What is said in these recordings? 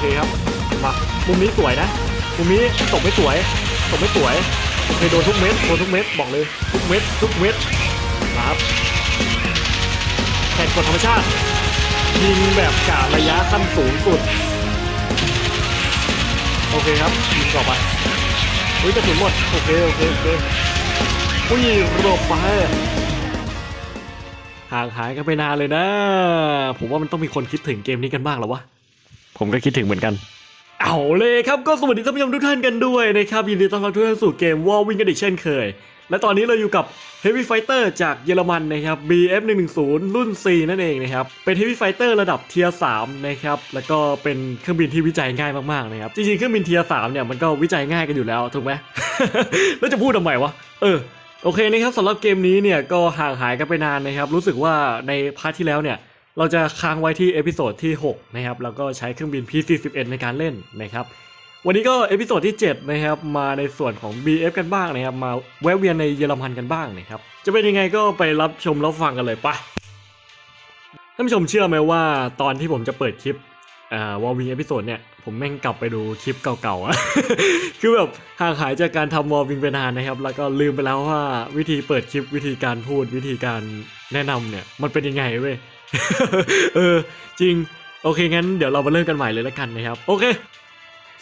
เคครับมามุมนี้สวยนะมุมนี้ตกไม่สวยตกไม่สวยโอเคโดนทุกเม็ดโดนทุกเม็ดบอกเลยทุกเม็ดทุกเม็ดนะครับแข่งกฎธรรมชาติยิงแบบการะยะขั้นสูงสุดโอเคครับยิงต่อไปอุ้ยกระสุนหมดโอเคโอเคโอเคอุ้ยหลบไปห่างหายกันไปนานเลยนะ ผมว่ามันต้องมีคนคิดถึงเกมนี้กันบ้างแล้ววะ ผมก็คิดถึงเหมือนกัน เอาเลยครับก็สวัสดีท่านผู้ชมทุกท่านกันด้วยนะครับยินดีต้อนรับทุกท่านสู่เกม War Wing กันอีกเช่นเคย และตอนนี้เราอยู่กับ Heavy Fighter จากเยอรมันนะครับ BF 110 รุ่น C นั่นเองนะครับ เป็น Heavy Fighter ระดับเทียร์3นะครับ แล้วก็เป็นเครื่องบินที่วิจัยง่ายมากๆนะครับ จริงๆ เครื่องบินเทียร์3เนี่ยมันก็วิจัยง่ายกันอยู่แล้วถูกไหม แล้วจะพูดทำไมวะ เออ โอเคนะครับสำหรับเกมนี้เนี่ยก็ห่างหายกันไปนานนะครับ รู้สึกว่าในพาร์ทที่แล้วเนี่ย เราจะค้างไว้ที่เอพิโซดที่ 6 นะครับ แล้วก็ใช้เครื่องบิน P41 ในการเล่นนะครับ วันนี้ก็เอพิโซดที่ 7 นะครับ มาในส่วนของ BF กันบ้างนะครับ มาแวะเวียนในเยอรมันกันบ้างนะครับ จะเป็นยังไงก็ไปรับชมรับฟังกันเลยไปะท่านผู้ชมเชื่อไหมว่าตอนที่ผมจะเปิดคลิปอ่าวอลวิงเอพิโซดเนี่ยผมแม่งกลับไปดูคลิปเก่าๆอะคือแบบห่างหายจากการทำวอลวิงไปนานนะครับ แล้วก็ลืมไปแล้วว่าวิธีเปิดคลิปวิธีการพูดวิธีการแนะนำเนี่ยมันเป็นยังไงเว้ย เออ จริง โอเค งั้นเดี๋ยวเรามาเริ่มกันใหม่เลยแล้วกันนะครับ โอเค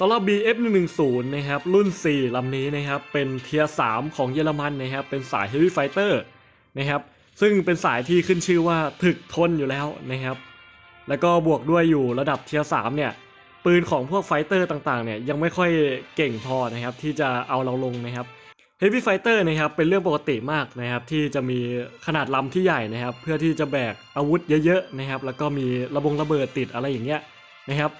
สำหรับ BF 110 นะครับรุ่น 4ลำนี้นะครับเป็นเทียร์3ของเยอรมันนะครับเป็นสาย Heavy Fighter นะครับซึ่งเป็นสายที่ขึ้นชื่อว่าถึกทนอยู่แล้วนะครับ แล้วก็บวกด้วยอยู่ระดับเทียร์3เนี่ยปืนของพวกไฟเตอร์ต่างๆเนี่ยยังไม่ค่อยเก่งพอนะครับที่จะเอาเราลงนะครับ Heavy Fighter นะครับเป็นเรื่องปกติมากนะครับที่จะมีขนาดลำที่ใหญ่นะครับ เพื่อที่จะแบกอาวุธเยอะๆนะครับ แล้วก็มีระบงระเบิดติดอะไรอย่างเงี้ยนะครับ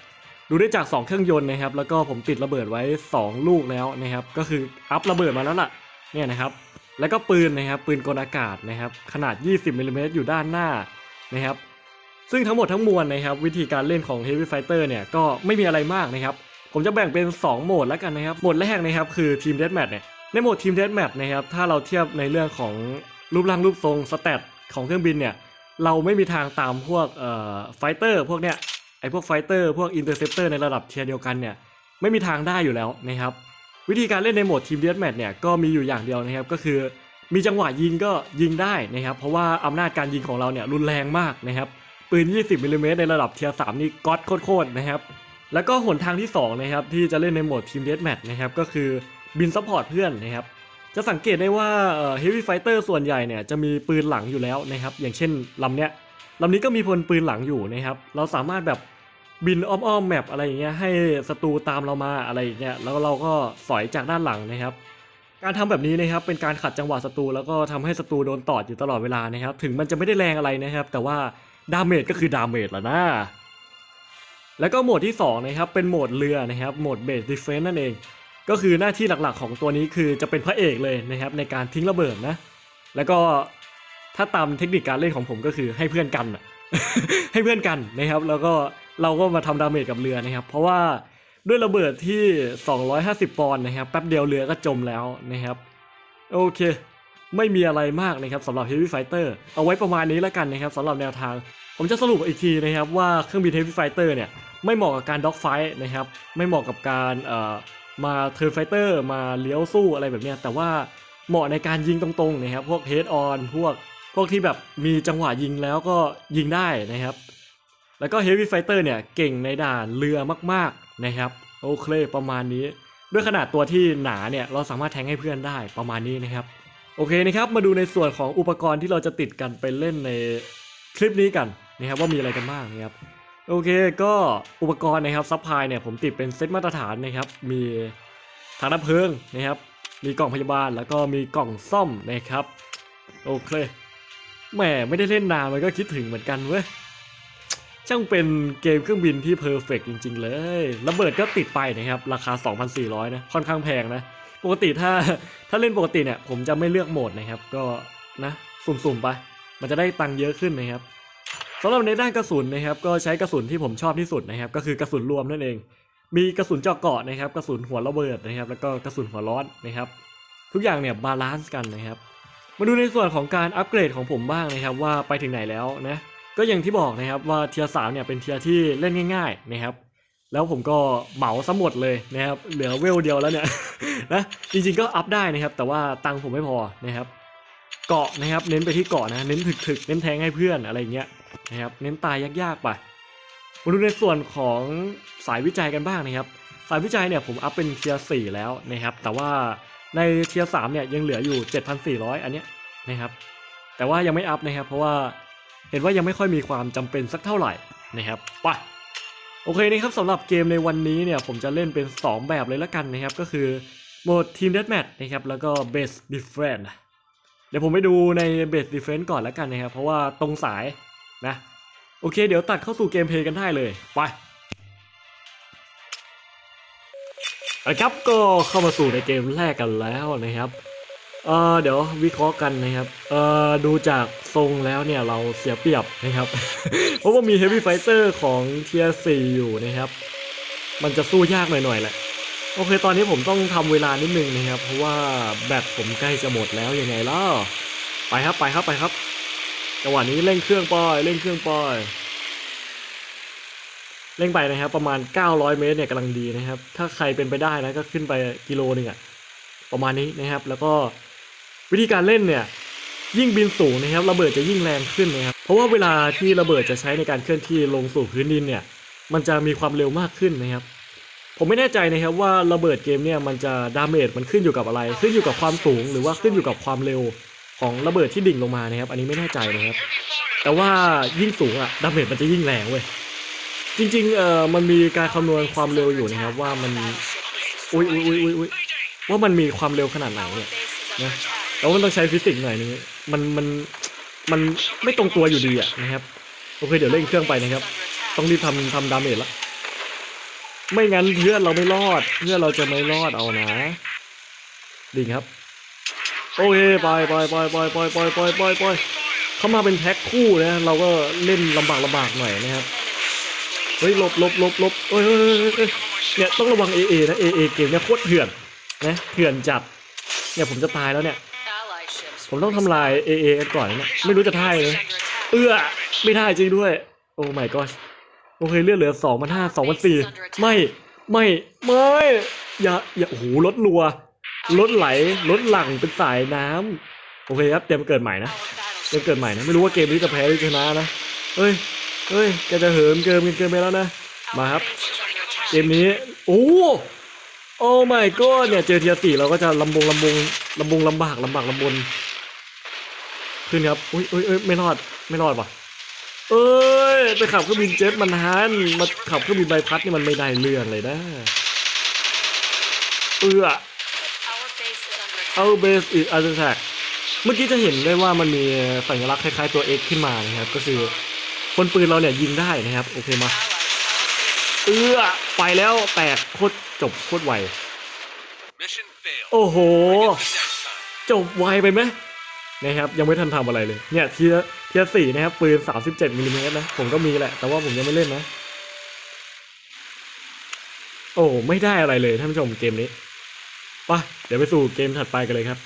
ดูได้จาก 2 เครื่องยนต์นะครับ แล้วก็ผมติดระเบิดไว้ 2 ลูกแล้วนะครับ ก็คืออัพระเบิดมาแล้วล่ะเนี่ยนะครับ แล้วก็ปืนนะครับปืนกลอากาศนะครับ ขนาด 20มิลลิเมตรอยู่ด้านหน้านะครับ ซึ่งทั้งหมดทั้งมวลนะครับ วิธีการเล่นของ Heavy Fighter เนี่ยก็ไม่มีอะไรมากนะครับ ผมจะแบ่งเป็น 2 โหมดแล้วกันนะครับโหมดแรกนะครับคือทีมเด a แมทเนี่ย ในโหมดทีมเด a แมทนะครับถ้าเราเทียบในเรื่องของรูปร่างรูปทรงสเตตของเครื่องบินเนี่ยเราไม่มีทางตามพวกเอ่อไฟเตอร์พวกเนี้ยไอพวกไฟเตอร์พวกอินเตอร์เซปเตอร์ในระดับเทียร์เดียวกันเนี่ยไม่มีทางได้อยู่แล้วนะครับวิธีการเล่นในโหมดทีมเด a แมทเนี่ยก็มีอยู่อย่างเดียวนะครับก็คือ มีจังหวะยิงก็ยิงได้นะครับเพราะว่าอำนาจการยิงของเราเนี่ยรุนแรงมากนะครับปืน 20มิลลิเมตรในระดับเทียร์3นี่ก๊อตโคตรๆนะครับแล้วก็หนทางที่2นะครับที่จะเล่นในโหมดทีมเด a แมทนะครับก็คือ บินซัพพอร์ตเพื่อนนะครับ จะสังเกตได้ว่าเฮฟวี่ไฟเตอร์ส่วนใหญ่เนี่ยจะมีปืนหลังอยู่แล้วนะครับ อย่างเช่นลำเนี้ยลำนี้ก็มีพลปืนหลังอยู่นะครับ เราสามารถแบบบินอ้อมๆแมปอะไรอย่างเงี้ยให้ศัตรูตามเรามาอะไรอย่างเงี้ยแล้วเราก็สอยจากด้านหลังนะครับ การทำแบบนี้นะครับเป็นการขัดจังหวะศัตรูแล้วก็ทำให้ศัตรูโดนตอดอยู่ตลอดเวลานะครับ ถึงมันจะไม่ได้แรงอะไรนะครับ แต่ว่าดาเมจก็คือดาเมจละนะแล้วก็โหมดที่2นะครับเป็นโหมดเรือนะครับโหมดเบสดิเฟนนั่นเอง ก็คือหน้าที่หลักๆของตัวนี้คือจะเป็นพระเอกเลยนะครับในการทิ้งระเบิดนะ แล้วก็ถ้าตามเทคนิคการเล่นของผมก็คือให้เพื่อนกันให้เพื่อนกันนะครับ แล้วก็เราก็มาทำดาเมจกับเรือนะครับ เพราะว่าด้วยระเบิดที่ 250 ปอนด์นะครับแป๊บเดียวเรือก็จมแล้วนะครับ โอเค ไม่มีอะไรมากนะครับสำหรับ Heavy Fighter เอาไว้ประมาณนี้แล้วกันนะครับสำหรับแนวทาง ผมจะสรุปอีกทีนะครับว่าเครื่องบิน Heavy Fighter เนี่ยไม่เหมาะกับการด็อกไฟท์นะครับไม่เหมาะกับการเอ่อ มาเทิร์นไฟเตอร์มาเลี้ยวสู้อะไรแบบเนี้ยแต่ว่าเหมาะในการยิงตรงๆนะครับพวก Head on พวกพวกที่แบบมีจังหวะยิงแล้วก็ยิงได้นะครับ แล้วก็ Heavy Fighter เนี่ยเก่งในด่านเรือมากๆนะครับโอเคประมาณนี้ ด้วยขนาดตัวที่หนาเนี่ยเราสามารถแทงให้เพื่อนได้ประมาณนี้นะครับ โอเคนะครับมาดูในส่วนของอุปกรณ์ที่เราจะติดกันไปเล่นในคลิปนี้กันนะครับว่ามีอะไรกันบ้างนะครับ โอเคก็อุปกรณ์นะครับซัพพลายเนี่ยผมติดเป็นเซตมาตรฐานนะครับ มีถังดับเพลิงนะครับ มีกล่องพยาบาลแล้วก็มีกล่องซ่อมนะครับ โอเคแหมไม่ได้เล่นนานมันก็คิดถึงเหมือนกันเว้ยช่างเป็นเกมเครื่องบินที่เพอร์เฟกจริง ๆ เลยระเบิดก็ติดไปนะครับ ราคา 2,400 นะ ค่อนข้างแพงนะ ปกติถ้าถ้าเล่นปกติเนี่ย ผมจะไม่เลือกโหมดนะครับ ก็นะ สุ่มๆไป มันจะได้ตังค์เยอะขึ้นนะครับ สำหรับในด้านกระสุนนะครับ ก็ใช้กระสุนที่ผมชอบที่สุดนะครับ ก็คือกระสุนรวมนั่นเอง มีกระสุนเจาะเกาะนะครับ กระสุนหัวระเบิดนะครับ แล้วก็กระสุนหัวร้อนนะครับ ทุกอย่างเนี่ยบาลานซ์กันนะครับ มาดูในส่วนของการอัปเกรดของผมบ้างนะครับ ว่าไปถึงไหนแล้วนะ ก็อย่างที่บอกนะครับว่าเทียร์สามเนี่ยเป็นเทียร์ที่เล่นง่าย ๆนะครับ แล้วผมก็เหมาซะหมดเลยนะครับ เหลือเวลเดียวแล้วเนี่ยนะจริงๆก็อัพได้นะครับ แต่ว่าตังค์ผมไม่พอนะครับ เกาะนะครับ เน้นไปที่เกาะนะ เน้นถึกๆ เน้นแทงให้เพื่อนอะไรเงี้ย นะครับเน้นตายยากๆไปมาดูในส่วนของสายวิจัยกันบ้างนะครับ สายวิจัยเนี่ยผมอัพเป็นเทียร์4แล้วนะครับ แต่ว่าในเทียร์3เนี่ยยังเหลืออยู่ 7,400 อันเนี้ยนะครับ แต่ว่ายังไม่อัพนะครับ เพราะว่าเห็นว่ายังไม่ค่อยมีความจำเป็นสักเท่าไหร่นะครับไปโอเคนะครับสำหรับเกมในวันนี้เนี่ยผมจะเล่นเป็น 2 แบบเลยละกันนะครับ ก็คือโหมด Team Deathmatch นะครับแล้วก็ Base Different เดี๋ยวผมไปดูใน Base Different ก่อนแล้วกันนะครับ เพราะว่าตรงสาย นะโอเค เดี๋ยวตัดเข้าสู่เกมเพลย์กันได้เลยไปเอาละครับก็เข้ามาสู่ในเกมแรกกันแล้วนะครับเออเดี๋ยววิเคราะห์กันนะครับเออดูจากทรงแล้วเนี่ยเราเสียเปรียบนะครับ เพราะว่ามี Heavy Fighter ของเทียร์4อยู่นะครับ มันจะสู้ยากหน่อยๆแหละโอเค ตอนนี้ผมต้องทำเวลานิดนึงนะครับ เพราะว่าแบตผมใกล้จะหมดแล้วยังไงล่ะไปครับไปครับไปครับ จังหวะนี้เร่งเครื่องปอยเร่งเครื่องปอยเร่งไปนะครับประมาณ 900 เมตรเนี่ยกำลังดีนะครับ ถ้าใครเป็นไปได้นะก็ขึ้นไปกิโลหนึงอะประมาณนี้นะครับ แล้วก็วิธีการเล่นเนี่ยยิ่งบินสูงนะครับระเบิดจะยิ่งแรงขึ้นนะครับ เพราะว่าเวลาที่ระเบิดจะใช้ในการเคลื่อนที่ลงสู่พื้นดินเนี่ย มันจะมีความเร็วมากขึ้นนะครับ ผมไม่แน่ใจนะครับว่าระเบิดเกมเนี่ยมันจะดาเมจมันขึ้นอยู่กับอะไร ขึ้นอยู่กับความสูงหรือว่าขึ้นอยู่กับความเร็ว ของระเบิดที่ดิ่งลงมานะครับ อันนี้ไม่แน่ใจนะครับ แต่ว่ายิ่งสูงอะดาเมจมันจะยิ่งแรงเว้ย จริงๆเอ่อมันมีการคำนวณความเร็วอยู่นะครับ ว่ามัน อุ้ยอุ้ยอุ้ยอุ้ยอุ้ยว่ามันมีความเร็วขนาดไหนเนี่ยนะแล้วมันต้องใช้ฟิสิกส์หน่อยนึงมันมันมันไม่ตรงตัวอยู่ดีอะนะครับ โอเคเดี๋ยวเร่งเครื่องไปนะครับ ต้องรีบทำทำดาเมจละ ไม่งั้นเพื่อนเราไม่รอด เพื่อนเราจะไม่รอดเอานะดิ่งครับ โอเคไปไปไปไปไปไปไปไปไปเขามาเป็นแพ็คคู่นะเราก็เล่นลำบากลำบากหน่อยนะครับเฮ้ยหลบหลบหลบหลบเอ้ยเอ้ยเอ้ยเนี่ยต้องระวัง AA นะ AA เอเกมเนี่ยโคตรเถื่อนนะเถื่อนจัดเนี่ยผมจะตายแล้วเนี่ย ผมต้องทำลาย AA กันก่อนนะไม่รู้จะท่ายเลยเอื้อไม่ได้จริงด้วย โอ้ my god โอเคเลือดเหลือสองพันห้าสองพันสี่ไม่ไม่ไม่อย่าอย่าโอ้โหรถรัว รถไหลรถหลังเป็นสายน้ำโอเคครับเตรียมเกิดใหม่นะเตรียมเกิดใหม่นะไม่รู้ว่าเกมนี้จะแพ้หรือชนะนะเฮ้ยเฮ้ยแกจะเหิมเกินเกินไปแล้วนะมาครับ เกมนี้โอ้โอ้ my god เนี่ยเจอเทียสี่เราก็จะลำบงลำบงลำบงลำบากลำบากลำบนขึ้นครับอุ้ยอุ้ยอุ้ยไม่รอดไม่รอดว่ะเอ้ยไปขับเครื่องบินเจ็ตมันฮันมาขับเครื่องบินใบพัดนี่มันไม่ได้เรื่องเลยนะเอือ เอาเบสอีกอัลแทกเมื่อกี้จะเห็นได้ว่ามันมีสัญลักษณ์คล้ายๆตัว X ขึ้นมานะครับ ก็คือคนปืนเราเนี่ยยิงได้นะครับ โอเคมาเอื้อไปแล้วแตกโคตรจบโคตรไวโอ้โห จบไวไปไหมนะครับ ยังไม่ทันทำอะไรเลย เนี่ยเทียเทียสี่นะครับ ปืน 37มิลลิเมตรนะ ผมก็มีแหละ แต่ว่าผมยังไม่เล่นนะ โอ้ไม่ได้อะไรเลยท่านผู้ชมเกมนี้ไปะเดี๋ยวไปสู่เกมถัดไปกันเลยครับ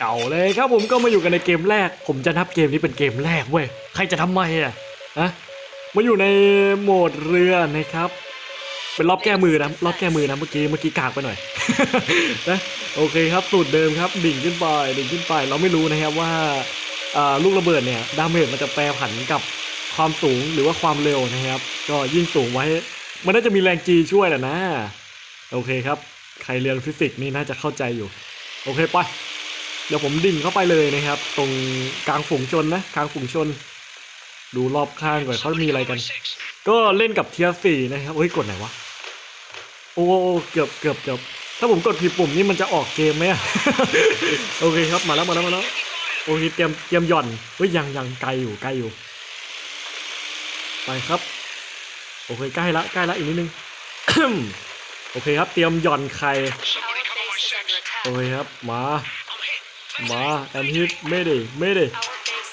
เอาเลยครับผมก็มาอยู่กันในเกมแรก ผมจะนับเกมนี้เป็นเกมแรกเว้ยใครจะทำไมอะนะมาอยู่ในโหมดเรือนะครับ เป็นรอบแก้มือนะรอบแก้มือนะเมื่อกี้เมื่อกี้กากไปหน่อยนะโอเคครับสูตรเดิมครับดิ่งขึ้นไปดิ่งขึ้นไป เราไม่รู้นะครับว่าอ่าลูกระเบิดเนี่ยดาเมจมันจะแปรผันกับความสูงหรือว่าความเร็วนะครับ ก็ยิ่งสูงไว้ มันน่าจะมีแรงจีช่วยแหละนะ โอเคครับ ใครเรียนฟิสิกส์นี่น่าจะเข้าใจอยู่ โอเคไป เดี๋ยวผมดิ่งเข้าไปเลยนะครับ ตรงกลางฝูงชนนะกลางฝูงชน ดูรอบข้างก่อนเขามีอะไรกัน ก็เล่นกับเทียร์สี่นะครับเฮ้ยกดไหนวะ โอ้เกือบเกือบเกือบถ้าผมกดผิดปุ่มนี่มันจะออกเกมไหมอะโอเคครับมาแล้วมาแล้วมาแล้วโอเคเตรียมเตรียมหย่อนเฮ้ยยังยังไกลอยู่ไกลอยู่ ไปครับ โอเคใกล้ละใกล้ละอีกนิดนึง โอเคครับ เตรียมหย่อนไข่โอเคครับ มา มาแอนฮิตไม่ได้ไม่ได้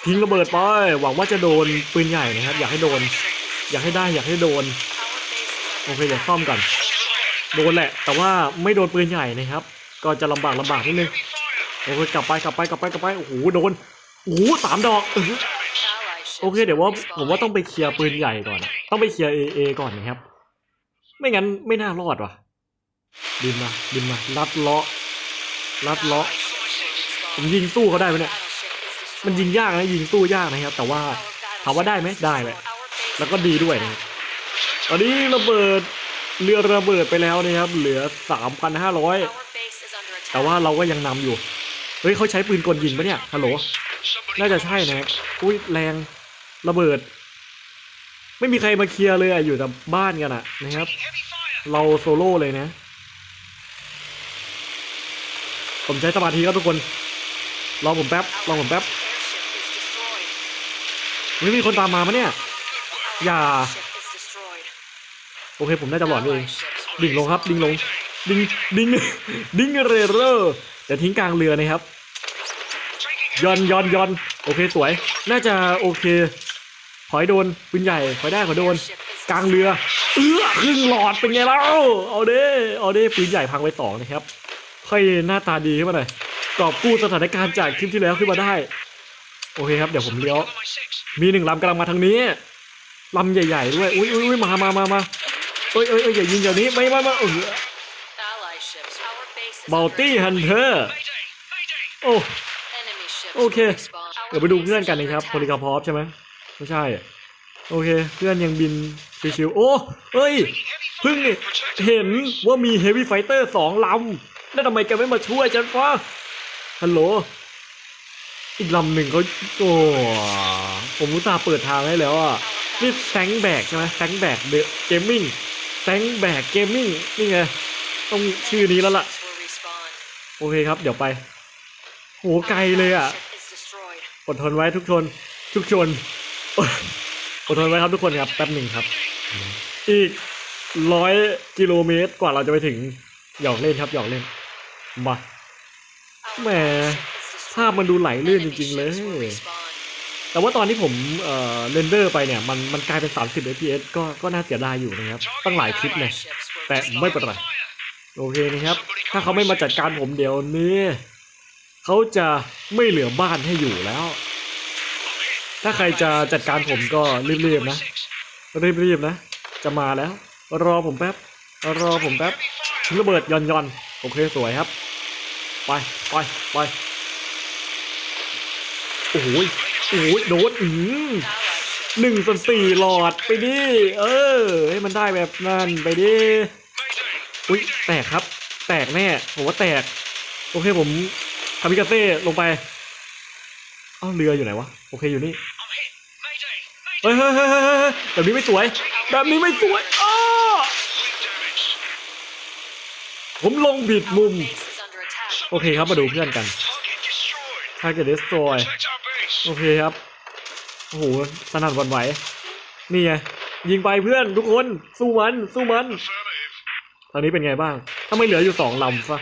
ทิ้งระเบิดไป หวังว่าจะโดนปืนใหญ่นะครับ อยากให้โดน อยากให้ได้อยากให้โดน โอเคเดี๋ยวซ่อมก่อน โดนแหละ แต่ว่าไม่โดนปืนใหญ่นะครับ ก็จะลำบากลำบากนิดนึง โอเคกลับไปกลับไปกลับไปกลับไป โอ้โหโดน โอ้โหสามดอกโอเคเดี๋ยวว่าผมว่าต้องไปเคลียร์ปืนใหญ่ก่อน ต้องไปเคลียร์เอเอก่อนนะครับ ไม่งั้นไม่น่ารอดว่ะ บินมาบินมาลัดเลาะลัดเลาะผมยิงสู้เขาได้ไหมเนี่ยมันยิงยากนะยิงสู้ยากนะครับ แต่ว่าถามว่าได้ไหมได้แหละแล้วก็ดีด้วยนะตอนนี้ระเบิดเรือระเบิดไปแล้วนะครับ เหลือ 3,500 แต่ว่าเราก็ยังนำอยู่ เฮ้ยเขาใช้ปืนกลยิงปะเนี่ยฮัลโหลน่าจะใช่นะอุ้ยแรงระเบิด ไม่มีใครมาเคลียร์เลยอะอยู่แต่บ้านกันอะนะครับ เราโซโล่เลยนะ ผมใช้สมาธิครับทุกคน รอผมแป๊บ รอผมแป๊บไม่มีคนตามมาปะเนี่ย อย่า โอเคผมน่าจะหลอนเอง ดิ่งลงครับ ดิ่งลง ดิ่ง ดิ่ง ดิ่งเรเรอร์เดี๋ยวทิ้งกลางเรือนะครับย้อนย้อนย้อนโอเคสวย น่าจะโอเค ขอให้โดนปืนใหญ่ ขอให้ได้ขอให้โดน กลางเรือ เออครึ่งหลอดเป็นไงเล่า เอาเด้เอาเด้ปืนใหญ่พังไปสองนะครับ ค่อยหน้าตาดีขึ้นมาหน่อยกอบกู้สถานการณ์จากคลิปที่แล้วขึ้นมาได้ โอเคครับเดี๋ยวผมเลี้ยว มีหนึ่งลำกำลังมาทางนี้ลำใหญ่ๆด้วยอุ้ยอุ้ยอุ้ยมามามามาเอ้ยเอ้ยเอ้ยอย่ายิงเดี๋ยวนี้ไม่ไม่ไม่เออบัลตี้ฮันเตอร์โอ้โอเคเดี๋ยวไปดูเพื่อนกันนะครับโพลิกาพอฟใช่ไหมไม่ใช่โอเค เพื่อนยังบินชิวๆโอ้เอ้ยเพิ่งนี่เห็นว่ามีเฮฟวี่ไฟเตอร์สองลำ แล้วทำไมแกไม่มาช่วยฉันฟ้าฮัลโหล อีกลำหนึ่งเขาโอ้ผมอุตส่าห์เปิดทางให้แล้วอะนี่แซงแบกใช่ไหมแซงแบกเดอะเกมมิ่งแซงแบกเกมมิ่งนี่ไง ต้องชื่อนี้แล้วล่ะ โอเคครับ เดี๋ยวไป โหไกลเลยอะ อดทนไว้ทุกชนทุกชนอดทนไว้ครับทุกคนครับแป๊บหนึ่งครับ อีกร้อยกิโลเมตรกว่าเราจะไปถึงหยอกเล่นครับหยอกเล่น มาแหมภาพมันดูไหลลื่นจริง ๆ เลย แต่ว่าตอนที่ผมเอ่อเรนเดอร์ไปเนี่ย มันมันกลายเป็น 30 fps ก็ก็น่าเสียดายอยู่นะครับ ตั้งหลายคลิปเนี่ย แต่ไม่เป็นไรโอเคนะครับ ถ้าเขาไม่มาจัดการผมเดี๋ยวนี้เขาจะไม่เหลือบ้านให้อยู่แล้ว ถ้าใครจะจัดการผมก็รีบๆนะรีบๆนะ จะมาแล้ว รอผมแป๊บ รอผมแป๊บทิ้งระเบิดย่อนย่อนๆโอเคสวยครับ ไปไปไปโอ้โหยโอ้โหยโดนอืมหนึ่งส่วนสี่หลอดไปดิ เออ ให้มันได้แบบนั้นไปดิ อุ้ยแตกครับ แตกแน่ผมว่าแตก โอเคผมทำมิกาเซ่ลงไป เอ้าเรืออยู่ไหนวะ โอเคอยู่นี่ เฮ้ยเฮ้ยเฮ้ยเฮ้ยแบบนี้ไม่สวย แบบนี้ไม่สวยอ้อผมลงผิดมุม โอเคครับมาดูเพื่อนกันถ้าเกิดเดสโตยโอเคครับ โอ้โหสนั่นวันไหว นี่ไง ยิงไปเพื่อนทุกคน สู้มัน สู้มัน ตอนนี้เป็นไงบ้าง ถ้าไม่เหลืออยู่สองลำซะ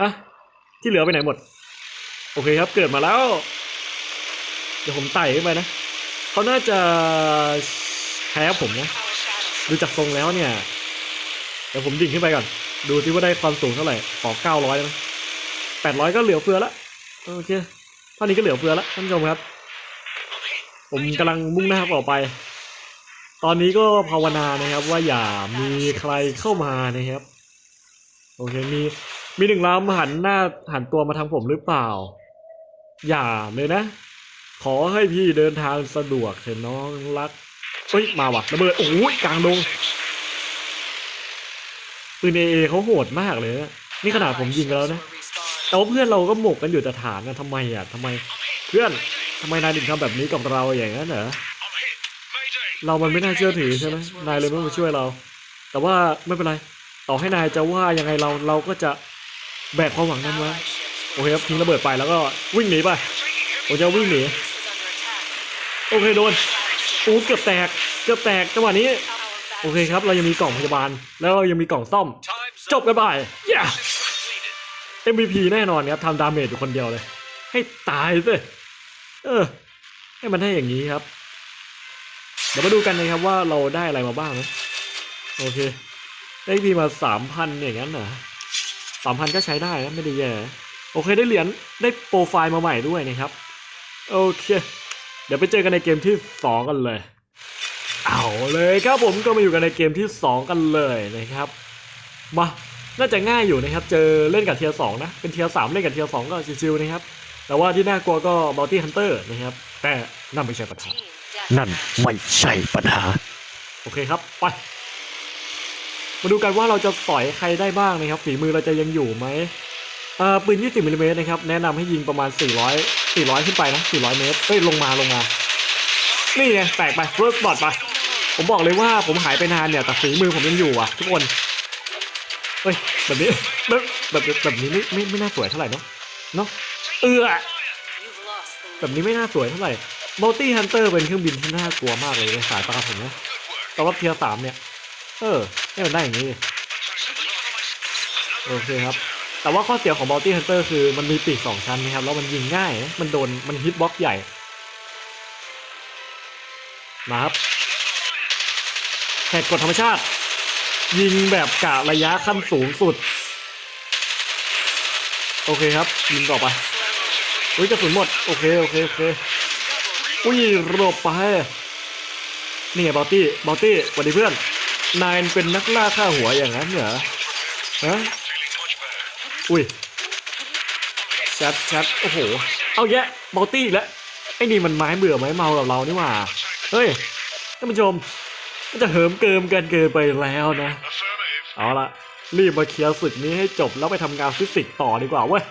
ฮะที่เหลือไปไหนหมด โอเคครับ เกิดมาแล้ว เดี๋ยวผมไต่ขึ้นไปนะ เขาน่าจะแพ้ผมนะ ดูจากทรงแล้วเนี่ย เดี๋ยวผมดิ่งขึ้นไปก่อน ดูซิว่าได้ความสูงเท่าไหร่ ขอเก้าร้อยไหม ร้อยก็เหลือเฟือละโอเคเท่านี้ก็เหลือเฟือละท่านผู้ชมครับ ผมกำลังมุ่งหน้าต่อไป ตอนนี้ก็ภาวนานะครับ ว่าอย่ามีใครเข้ามานะครับ โอเคมีมีหนึ่งลำหันหน้าหันตัวมาทางผมหรือเปล่า อย่าเลยนะ ขอให้พี่เดินทางสะดวกเถอะน้องรักเฮ้ยมาว่ะระเบิดโอ้ยกลางดงปืนเอเอเขาโหดมากเลยนะนี่ขนาดผมยิงไปแล้วนะ แต่ว่าเพื่อนเราก็หมกกันอยู่แต่ฐานนะทำไมอะทำไมเพื่อนทำไมนายถึงทำแบบนี้กับเราอย่างนั้นเหรอเรามันไม่น่าเชื่อถือใช่ไหมนายเลยไม่มาช่วยเรา แต่ว่าไม่เป็นไร ต่อให้นายจะว่ายังไงเราเราก็จะแบกความหวังนั้นไว้โอเคครับทิ้งระเบิดไปแล้วก็วิ่งหนีไปผมจะวิ่งหนีโอเคโดนโอ้เกือบแตกเกือบแตกจังหวะนี้ โอเคครับ เรายังมีกล่องพยาบาล แล้วเรายังมีกล่องซ่อม จบกันไป yeah! MVP แน่นอนครับทำดาเมจอยู่คนเดียวเลย ให้ตายสิเออ ให้มันให้อย่างนี้ครับ เดี๋ยวมาดูกันนะครับว่าเราได้อะไรมาบ้างนะโอเค ได้พีมาสามพันอย่างนั้นเหรอสามพันก็ใช้ได้นะไม่ได้แย่ โอเคได้เหรียญได้โปรไฟล์มาใหม่ด้วยนะครับ โอเค เดี๋ยวไปเจอกันในเกมที่สองกันเลย เอาเลยครับผมก็มาอยู่กันในเกมที่2กันเลยนะครับ มา น่าจะง่ายอยู่นะครับ เจอเล่นกับเทียร์สองนะ เป็นเทียร์สามเล่นกับเทียร์สองก็ชิวๆนะครับ แต่ว่าที่น่ากลัวก็บัลตี้ฮันเตอร์นะครับ แต่นั่นไม่ใช่ปัญหา นั่นไม่ใช่ปัญหา โอเคครับ ไป มาดูกันว่าเราจะสอยใครได้บ้างนะครับ ฝีมือเราจะยังอยู่ไหมเอ่อปืน 20มิลลิเมตรนะครับ แนะนำให้ยิงประมาณ 400 400 ขึ้นไปนะ 400 เมตรเอ้ย ลงมาลงมา นี่ไงแตกไป first spot ไป ผมบอกเลยว่าผมหายไปนานเนี่ย แต่ฝีมือผมยังอยู่อะ ทุกคน เฮ้ยแบบนี้แบบแบบแบบนี้ไม่ไม่ไม่น่าสวยเท่าไหร่เนาะเนาะเออแบบนี้ไม่น่าสวยเท่าไหร่ Multi Hunter เป็นเครื่องบินที่น่ากลัวมากเลยในสายตาผมนะแต่ว่าเทียร์สามเนี่ย เออไม่มันได้อย่างนี้โอเคครับ แต่ว่าข้อเสียของ Multi Hunter คือมันมีปีกสองชั้นนะครับ แล้วมันยิงง่ายนะมันโดนมันฮิตบล็อกใหญ่ มาครับแหกกฎธรรมชาติ ยิงแบบกะระยะขั้นสูงสุด โอเคครับ ยิงต่อไปอุ้ยกระสุนหมด โอเค โอเค โอเค อุ้ยหลบไป นี่ไงบอตตี้ บอตตี้สวัสดีเพื่อน นายเป็นนักล่าฆ่าหัวอย่างนั้นเหรอ ฮะ อุ้ยแชทแชทโอ้โห เอาแยะบอตตี้แล้วไอ้นี่มันไม้เบื่อไม้เมากับเรานี่หว่า เฮ้ย ท่านผู้ชม จะเหิมเกิมกันเกินไปแล้วนะ เอาละรีบมาเคลียร์ศึกนี้ให้จบแล้วไปทำงานฟิสิกส์ต่อดีกว่าเว้ย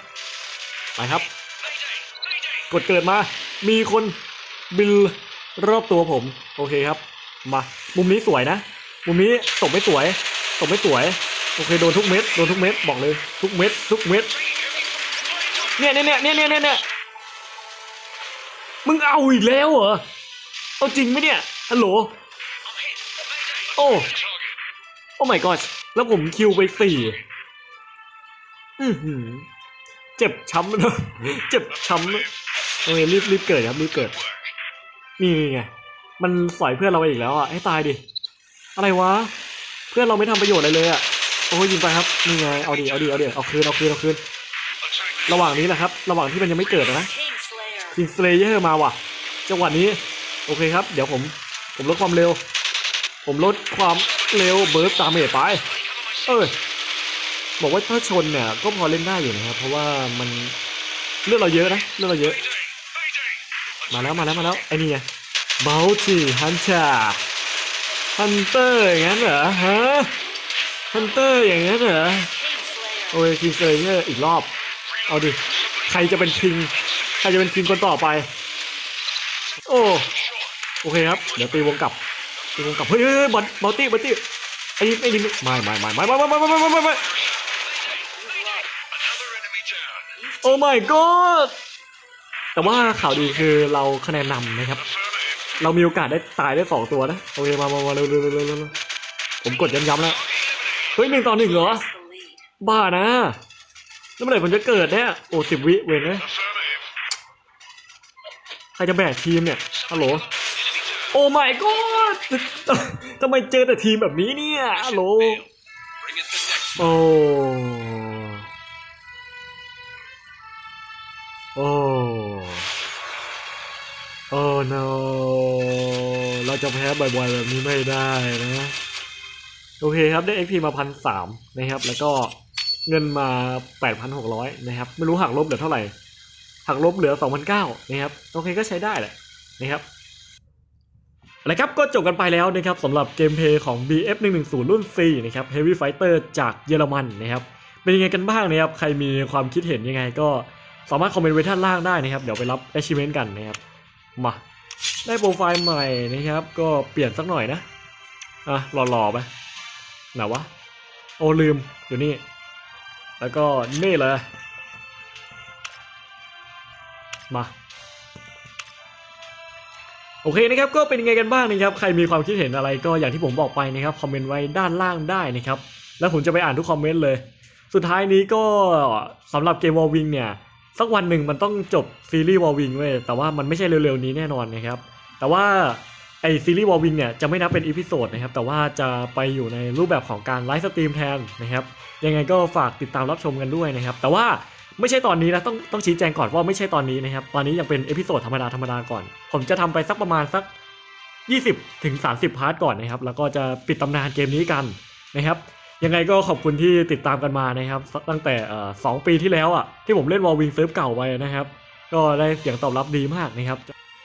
ไปครับ กดเกิดมา มีคนบินรอบตัวผม โอเคครับ มา มุมนี้สวยนะ มุมนี้ตบไม่สวยตบไม่สวย โอเคโดนทุกเม็ด โดนทุกเม็ด บอกเลย ทุกเม็ด ทุกเม็ด เนี่ยเนี่ยเนี่ยเนี่ยเนี่ยเนี่ยมึงเอาอีกแล้วเหรอ เอาจริงไหมเนี่ย ฮัลโหล โอ้โอ้ my god แล้วผมคิวไปสี่อือหือเจ็บช้ำนะเจ็บช้ำนะโอเครีบรีบเกิดครับรีบเกิด นี่ไง มันสอยเพื่อนเราไปอีกแล้วอะให้ตายดิ อะไรวะ เพื่อนเราไม่ทำประโยชน์อะไรเลยอะ โอ้ยยิงไปครับ นี่ไง เอาดิเอาดิเอาดิเอาคืนเอาคืนเอาคืน ระหว่างนี้แหละครับ ระหว่างที่มันยังไม่เกิดอะนะคิงสเลเยอร์มาว่ะ จังหวะนี้ โอเคครับ เดี๋ยวผม ผมลดความเร็ว ผมลดความเร็วเบิร์สตามเมจไป เอ้ยบอกว่าถ้าชนเนี่ยก็พอเล่นได้อยู่นะครับเพราะว่ามันเลือดเราเยอะนะเลือดเราเยอะ มาแล้วมาแล้วมาแล้วไอ้นี่ไงเบลทีฮันชาฮันเตอร์อย่างนั้นเหรอฮะฮันเตอร์อย่างนั้นเหรอโอ้ยคิงเซเยอร์อีกรอบ เอาดิใครจะเป็นคิงใครจะเป็นคิงคนต่อไป โอ้โอเคครับ เดี๋ยวตีวงกลับ ตีวงกลับเฮ้ยเฮ้ยบอลบอลตี้บอลตี้ไอ้ไอ้นี่ไม่ไม่ไม่ไม่ไม่ไม่ไม่ไม่ไม่ไม่ไม่โอ้ my god แต่ว่าข่าวดีคือเราคะแนนนำนะครับ เรามีโอกาสได้ตายได้สองตัวนะโอเคมามามาเร็วเร็วเร็วเร็วผมกดย้ำๆแล้วเฮ้ยหนึ่งต่อหนึ่งเหรอ บ้านะแล้วเมื่อไหร่ผมจะเกิดเนี่ยโอ้สิบวิเว้นเลยใครจะแบกทีมเนี่ยฮัลโหล โอ้ my god ทำไมเจอแต่ทีมแบบนี้เนี่ยฮัลโหลโอ้โอ้โอ้ no เราจะแพ้บ่อยๆแบบนี้ไม่ได้นะ โอเคครับได้ XP มาพันสามนะครับ แล้วก็เงินมาแปดพันหกร้อยนะครับ ไม่รู้หักลบเหลือเท่าไหร่ หักลบเหลือสองพันเก้านะครับ โอเคก็ใช้ได้แหละนะครับ นะครับก็จบกันไปแล้วนะครับสำหรับเกมเพลย์ของ BF 1 1 0 รุ่น C นะครับ Heavy Fighter จากเยอรมันนะครับเป็นยังไงกันบ้างนะครับใครมีความคิดเห็นยังไงก็สามารถคอมเมนต์ไว้ด้านล่างได้นะครับ เดี๋ยวไปรับ achievement กันนะครับมาได้โปรไฟล์ใหม่นะครับ ก็เปลี่ยนสักหน่อยนะอะหล่อๆไปไหนวะโอลืมอยู่นี่ แล้วก็นี่เลยมา โอเคนะครับก็เป็นยังไงกันบ้างนะครับใครมีความคิดเห็นอะไรก็อย่างที่ผมบอกไปนะครับคอมเมนต์ไว้ด้านล่างได้นะครับแล้วผมจะไปอ่านทุกคอมเมนต์เลย สุดท้ายนี้ก็สำหรับเกมวอลวิงเนี่ยสักวันหนึ่งมันต้องจบซีรีส์วอลวิงเว้ยแต่ว่ามันไม่ใช่เร็วๆนี้แน่นอนนะครับแต่ว่าไอซีรีส์วอลวิงเนี่ยจะไม่นับเป็นอีพิโซดนะครับแต่ว่าจะไปอยู่ในรูปแบบของการไลฟ์สตรีมแทนนะครับยังไงก็ฝากติดตามรับชมกันด้วยนะครับแต่ว่า ไม่ใช่ตอนนี้นะต้องต้องชี้แจงก่อนว่าไม่ใช่ตอนนี้นะครับตอนนี้ยังเป็นเอพิโซดธรรมดาธรรมดาก่อน ผมจะทำไปสักประมาณสัก 20ถึง30 พาร์ทก่อนนะครับ แล้วก็จะปิดตำนานเกมนี้กันนะครับ ยังไงก็ขอบคุณที่ติดตามกันมานะครับ ตั้งแต่สองปีที่แล้วอะที่ผมเล่นวอลวิงเซิร์ฟเก่าไปนะครับ ก็ได้เสียงตอบรับดีมากนะครับ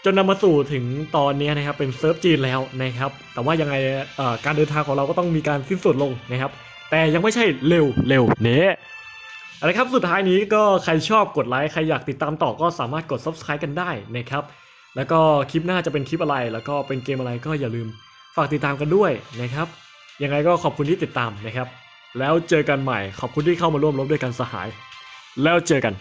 จนนำมาสู่ถึงตอนนี้นะครับเป็นเซิร์ฟจีนแล้วนะครับ แต่ว่ายังไงการเดินทางของเราก็ต้องมีการสิ้นสุดลงนะครับ แต่ยังไม่ใช่เร็วเร็วเนี้ เอาละครับสุดท้ายนี้ก็ใครชอบกดไลค์ใครอยากติดตามต่อก็สามารถกด subscribe กันได้นะครับแล้วก็คลิปหน้าจะเป็นคลิปอะไร แล้วก็เป็นเกมอะไรก็อย่าลืมฝากติดตามกันด้วยนะครับยังไงก็ขอบคุณที่ติดตามนะครับ แล้วเจอกันใหม่ขอบคุณที่เข้ามาร่วมรบด้วยกันสหาย แล้วเจอกัน